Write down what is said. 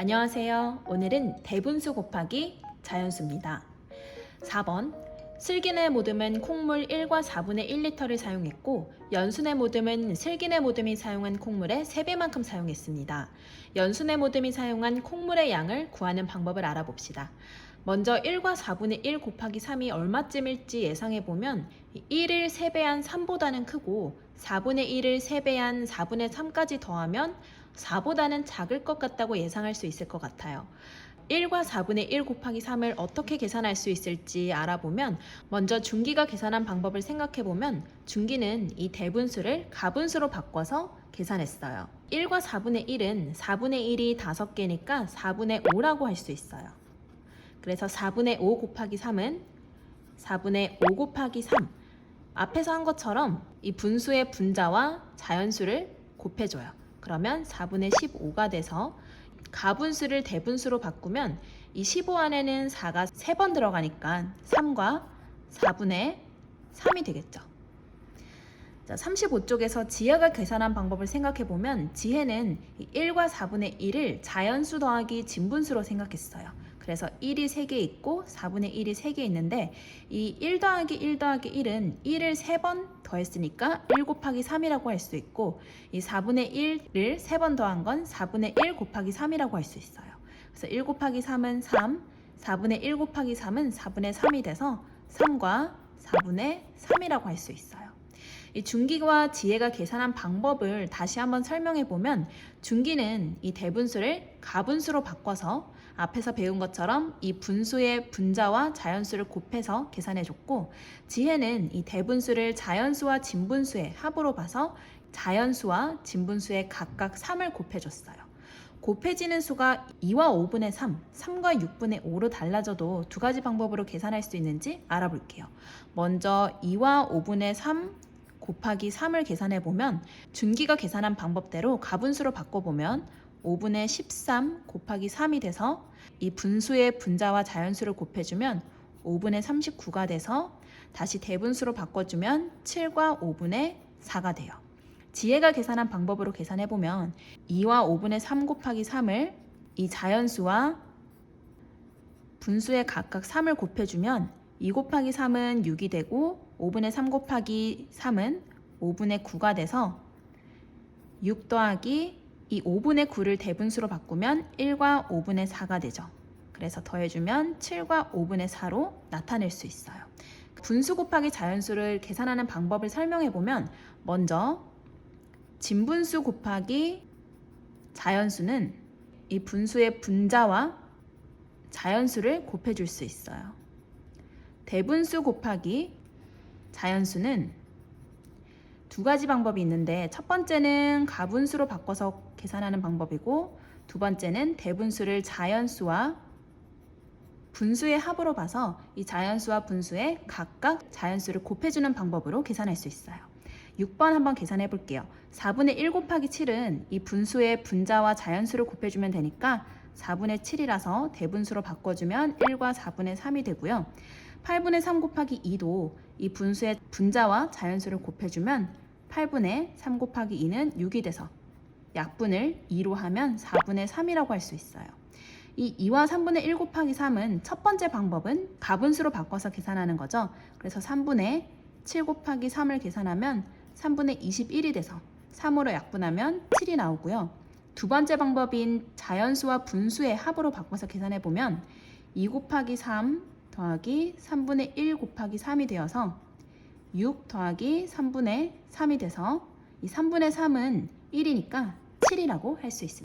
안녕하세요. 오늘은 대분수 곱하기 자연수입니다. 4번 슬기내 모듬은 콩물 1과 4분의 1리터를 사용했고 연순의 모듬은 슬기내 모듬이 사용한 콩물의 3배만큼 사용했습니다. 연순의 모듬이 사용한 콩물의 양을 구하는 방법을 알아봅시다. 먼저 1과 4분의 1 곱하기 3이 얼마쯤일지 예상해보면 1을 3배한 3보다는 크고 4분의 1을 3배한 4분의 3까지 더하면 4보다는 작을 것 같다고 예상할 수 있을 것 같아요. 1과 4분의 1 곱하기 3을 어떻게 계산할 수 있을지 알아보면 먼저 중기가 계산한 방법을 생각해보면 중기는 이 대분수를 가분수로 바꿔서 계산했어요. 1과 4분의 1은 4분의 1이 5개니까 4분의 5라고 할 수 있어요. 그래서 4분의 5 곱하기 3은 4분의 5 곱하기 3 앞에서 한 것처럼 이 분수의 분자와 자연수를 곱해줘요. 그러면 4분의 15가 돼서 가분수를 대분수로 바꾸면 이 15 안에는 4가 3번 들어가니까 3과 4분의 3이 되겠죠. 자, 35쪽에서 지혜가 계산한 방법을 생각해 보면 지혜는 이 1과 4분의 1을 자연수 더하기 진분수로 생각했어요. 그래서 1이 3개 있고 4분의 1이 3개 있는데 이 1 더하기 1 더하기 1은 1을 3번 더했으니까 1 곱하기 3이라고 할 수 있고 이 4분의 1을 3번 더한 건 4분의 1 곱하기 3이라고 할 수 있어요. 그래서 1 곱하기 3은 3, 4분의 1 곱하기 3은 4분의 3이 돼서 3과 4분의 3이라고 할 수 있어요. 이 중기와 지혜가 계산한 방법을 다시 한번 설명해 보면 중기는 이 대분수를 가분수로 바꿔서 앞에서 배운 것처럼 이 분수의 분자와 자연수를 곱해서 계산해 줬고 지혜는 이 대분수를 자연수와 진분수의 합으로 봐서 자연수와 진분수의 각각 3을 곱해 줬어요. 곱해지는 수가 2와 5분의 3, 3과 6분의 5로 달라져도 두 가지 방법으로 계산할 수 있는지 알아볼게요. 먼저 2와 5분의 3 곱하기 3을 계산해 보면 준기가 계산한 방법대로 가분수로 바꿔보면 5분의 13 곱하기 3이 돼서 이 분수의 분자와 자연수를 곱해주면 5분의 39가 돼서 다시 대분수로 바꿔주면 7과 5분의 4가 돼요. 지혜가 계산한 방법으로 계산해보면 2와 5분의 3 곱하기 3을 이 자연수와 분수의 각각 3을 곱해주면 2 곱하기 3은 6이 되고 5분의 3 곱하기 3은 5분의 9가 돼서 6 더하기 이 5분의 9를 대분수로 바꾸면 1과 5분의 4가 되죠. 그래서 더해주면 7과 5분의 4로 나타낼 수 있어요. 분수 곱하기 자연수를 계산하는 방법을 설명해 보면 먼저 진분수 곱하기 자연수는 이 분수의 분자와 자연수를 곱해줄 수 있어요. 대분수 곱하기 자연수는 두 가지 방법이 있는데 첫 번째는 가분수로 바꿔서 계산하는 방법이고 두 번째는 대분수를 자연수와 분수의 합으로 봐서 이 자연수와 분수의 각각 자연수를 곱해주는 방법으로 계산할 수 있어요. 6번 한번 계산해 볼게요. 4분의 1 곱하기 7은 이 분수의 분자와 자연수를 곱해주면 되니까 4분의 7이라서 대분수로 바꿔주면 1과 4분의 3이 되고요. 8분의 3 곱하기 2도 이 분수의 분자와 자연수를 곱해주면 8분의 3 곱하기 2는 6이 돼서 약분을 2로 하면 4분의 3이라고 할 수 있어요. 이 2와 3분의 1 곱하기 3은 첫 번째 방법은 가분수로 바꿔서 계산하는 거죠. 그래서 3분의 7 곱하기 3을 계산하면 3분의 21이 돼서 3으로 약분하면 7이 나오고요. 두 번째 방법인 자연수와 분수의 합으로 바꿔서 계산해 보면 2 곱하기 3 더하기 3분의 1 곱하기 3이 되어서 6 더하기 3분의 3이 돼서 이 3분의 3은 1이니까 7이라고 할 수 있습니다.